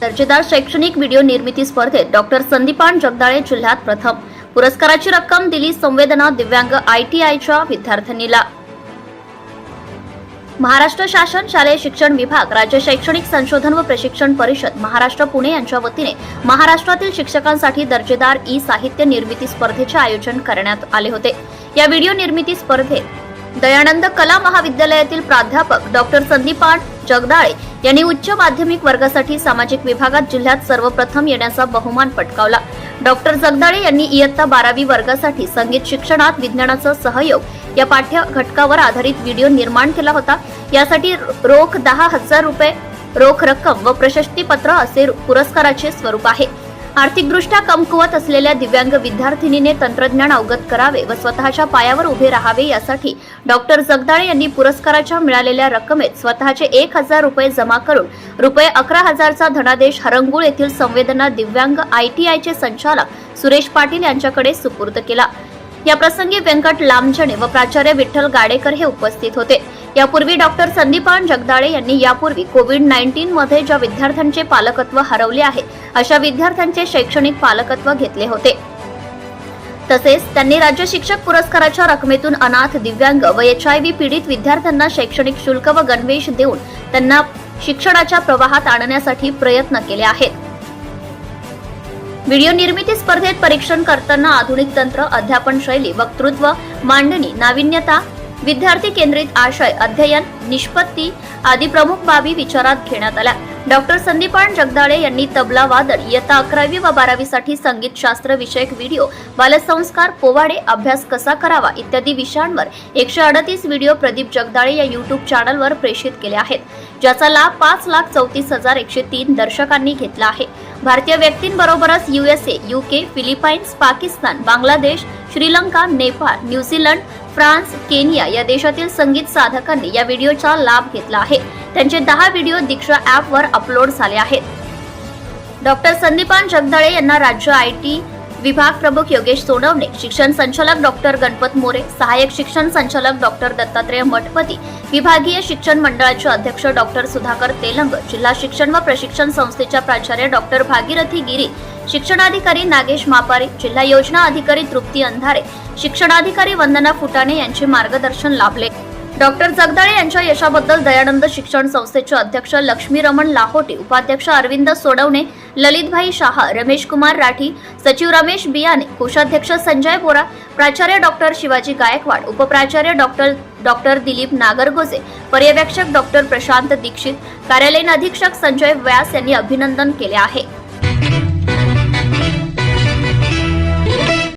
दर्जेदार शैक्षणिक व्हिडिओ निर्मिती स्पर्धेत डॉक्टर संदीपान जगदाळे जिल्ह्यात प्रथम. पुरस्काराची रक्कम दिली संवेदना दिव्यांग आयटीआयच्या विद्यार्थ्यांनीला. महाराष्ट्र शासन शालेय शिक्षण विभाग राज्य शैक्षणिक संशोधन व प्रशिक्षण परिषद महाराष्ट्र पुणे यांच्या वतीने महाराष्ट्रातील शिक्षकांसाठी दर्जेदार ई साहित्य निर्मिती स्पर्धेचे आयोजन करण्यात आले होते. या व्हिडिओ निर्मिती स्पर्धेत दयानंद कला महाविद्यालयातील प्राध्यापक डॉक्टर संदीपान जगदाळे यांनी उच्च माध्यमिक वर्गासाठी सामाजिक विभागात जिल्ह्यात सर्वप्रथम येण्याचा बहुमान पटकावला. डॉक्टर जगदाळे यांनी इयत्ता बारावी वर्गासाठी संगीत शिक्षणात विज्ञानाचा सहयोग या पाठ्य घटकावर आधारित व्हिडिओ निर्माण केला होता. यासाठी रोख दहा हजार रुपये रोख रक्कम व प्रशस्तीपत्र असे पुरस्काराचे स्वरूप आहे. आर्थिकदृष्ट्या कमकुवत असलेल्या दिव्यांग विद्यार्थिनीने तंत्रज्ञान अवगत करावे व स्वतःच्या पायावर उभे राहावे यासाठी डॉक्टर जगदाळे यांनी पुरस्काराच्या मिळालेल्या रकमेत स्वतःचे एक हजार रुपये जमा करून रुपये अकरा हजारचा धनादेश हरंगुळ येथील संवेदना दिव्यांग आय टी आयचे संचालक सुरेश पाटील यांच्याकडे सुपूर्द केला. या प्रसंगी व्यंकट लांबजणे व प्राचार्य विठ्ठल गाडेकर हे उपस्थित होते. यापूर्वी डॉक्टर संदीपान जगदाळे यांनी यापूर्वी कोविड नाईन्टीन मध्ये ज्या विद्यार्थ्यांचे पालकत्व हरवले आहे अशा विद्यार्थ्यांचे शैक्षणिक पालकत्व घेतले होते. तसेच त्यांनी राज्य शिक्षक पुरस्काराच्या रकमेतून अनाथ दिव्यांग व एच आय व्ही पीडित विद्यार्थ्यांना शैक्षणिक शुल्क व गणवेश देऊन त्यांना शिक्षणाच्या प्रवाहात आणण्यासाठी प्रयत्न केले आहेत. व्हिडिओ निर्मिती स्पर्धेत परीक्षण करताना आधुनिक तंत्र अध्यापन शैली वक्तृत्व मांडणी नाविन्यता विद्यार्थी केंद्रित आशय अध्ययन निष्पत्ती आदी प्रमुख बाबी विचारात घेण्यात आल्या. डॉक्टर संदीपान जगदाळे यांनी तबला वादन इयत्ता अकरावी व बारावीसाठी संगीत शास्त्र विषयक व्हिडिओ बालसंस्कार पोवाडे अभ्यास कसा करावा इत्यादी विषयांवर एकशे अडतीस व्हिडिओ प्रदीप जगदाळे या युट्यूब चॅनलवर प्रेषित केले आहेत ज्याचा लाभ पाच लाख चौतीस हजार एकशे तीन दर्शकांनी घेतला आहे. भारतीय व्यक्तींबरोबरच USA UK Philippines Pakistan Bangladesh Sri Lanka Nepal New Zealand France Kenya या देशातील संगीत साधकांनी या व्हिडिओचा लाभ घेतला आहे. त्यांचे दहा व्हिडिओ दीक्षा ॲपवर अपलोड झाले आहेत. डॉक्टर संदीपान जगदाळे यांना राज्य आय टी विभाग प्रमुख योगेश सोनवणे शिक्षण संचालक डॉक्टर गणपत मोरे सहाय्यक शिक्षण संचालक डॉक्टर दत्तात्रय मठपती विभागीय शिक्षण मंडळाचे अध्यक्ष डॉक्टर सुधाकर तेलंग जिल्हा शिक्षण व प्रशिक्षण संस्थेच्या प्राचार्य डॉक्टर भागीरथी गिरी शिक्षणाधिकारी नागेश मापारे जिल्हा योजना अधिकारी तृप्ती अंधारे शिक्षणाधिकारी वंदना फुटाणे यांचे मार्गदर्शन लाभले. डॉक्टर जगदाळे यांच्या यशाबद्दल दयानंद शिक्षण संस्थेचे अध्यक्ष लक्ष्मी रमण लाहोटे उपाध्यक्ष अरविंद सोडवणे ललितभाई शहा रमेश कुमार राठी सचिव रमेश बियाने कोषाध्यक्ष संजय बोरा प्राचार्य डॉक्टर शिवाजी गायकवाड उपप्राचार्य डॉक्टर डॉक्टर दिलीप नागरगोजे पर्यवेक्षक डॉक्टर प्रशांत दीक्षित कार्यालयीन अधीक्षक संजय व्यास यांनी अभिनंदन केले आहे.